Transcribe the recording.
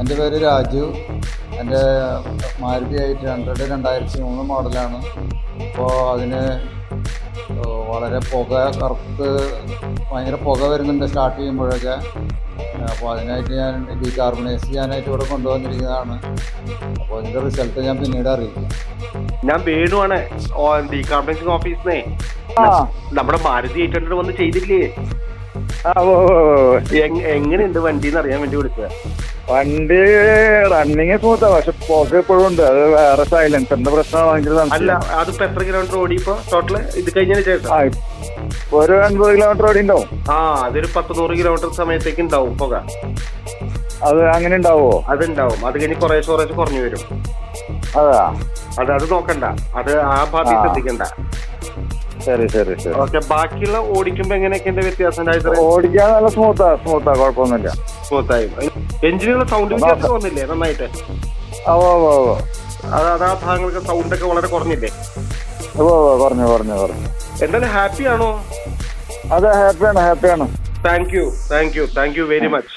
എന്റെ പേര് രാജു. എന്റെ മാരുതി എയ്റ്റ് ഹൺഡ്രഡ് രണ്ടായിരത്തി മൂന്ന് മോഡലാണ്. അപ്പോൾ അതിന് വളരെ പുക കറുത്ത് ഭയങ്കര പുക വരുന്നുണ്ട് സ്റ്റാർട്ട് ചെയ്യുമ്പോഴൊക്കെ. അപ്പോൾ അതിനായിട്ട് ഞാൻ ഡീകാർബണൈസ് ചെയ്യാനായിട്ട് ഇവിടെ കൊണ്ടുവന്നിരിക്കുന്നതാണ്. അപ്പോൾ അതിന്റെ റിസൾട്ട് ഞാൻ പിന്നീട് അറിയിക്കും. ഞാൻ വേണുവാണ്. ഡീകാർബണൈസിംഗ് ഓഫീസിനെ നമ്മുടെ മാരുതി എയ്റ്റ് ഹൺഡ്രഡ് വന്ന് ചെയ്തില്ലേ ആ, ഓ. എങ്ങനെയുണ്ട് വണ്ടി എന്ന് അറിയാൻ വേണ്ടി വിളിച്ചത്? വണ്ടി റണ്ണിങ് സ്മൂത്താ പക്ഷെ പോക്ക് എപ്പോഴും ഉണ്ട്. അത് വേറെ സൈലൻസറിന്റെ പ്രശ്നമാണെങ്കിൽ അല്ല അതിപ്പോ എത്ര കിലോമീറ്റർ ഓടി ഇപ്പൊ ടോട്ടൽ ഇത് കഴിഞ്ഞതിന് ശേഷം? ഒരു അൻപത് കിലോമീറ്റർ ഓടി ഉണ്ടാവും. ആ അതൊരു പത്ത് നൂറ് കിലോമീറ്റർ സമയത്തേക്ക് ഉണ്ടാവും പുക. അത് അങ്ങനെ ഉണ്ടാവോ അതുണ്ടാവും. അത് കഴിഞ്ഞ് കുറേശ്ശെ കുറേശ്ശെ കുറഞ്ഞു വരും. അതാ. അത് അത് നോക്കണ്ട. അത് ആ ഭാഗത്ത് ആ. ശരി ശരി ശരി. ഓക്കെ ബാക്കിയുള്ള ഓടിക്കുമ്പോ എങ്ങനെയൊക്കെ എന്റെ വ്യത്യാസം? ഓടിക്കാൻ നല്ല സ്മൂത്താ സ്മൂത്താ കുഴപ്പമൊന്നുമില്ല. സ്മൂത്തായി എഞ്ചിനുള്ള സൗണ്ട് വ്യത്യാസം വന്നില്ലേ നന്നായിട്ട്? ഓ ഓ ഓ. അത് അതാ ഭാഗങ്ങൾക്ക് സൗണ്ട് ഒക്കെ വളരെ കുറഞ്ഞില്ലേ? ഓ ഓ പറഞ്ഞു പറഞ്ഞു പറഞ്ഞു എന്തായാലും ഹാപ്പി ആണോ? അതെ ഹാപ്പിയാണ് ഹാപ്പിയാണ് thank you thank you thank you very much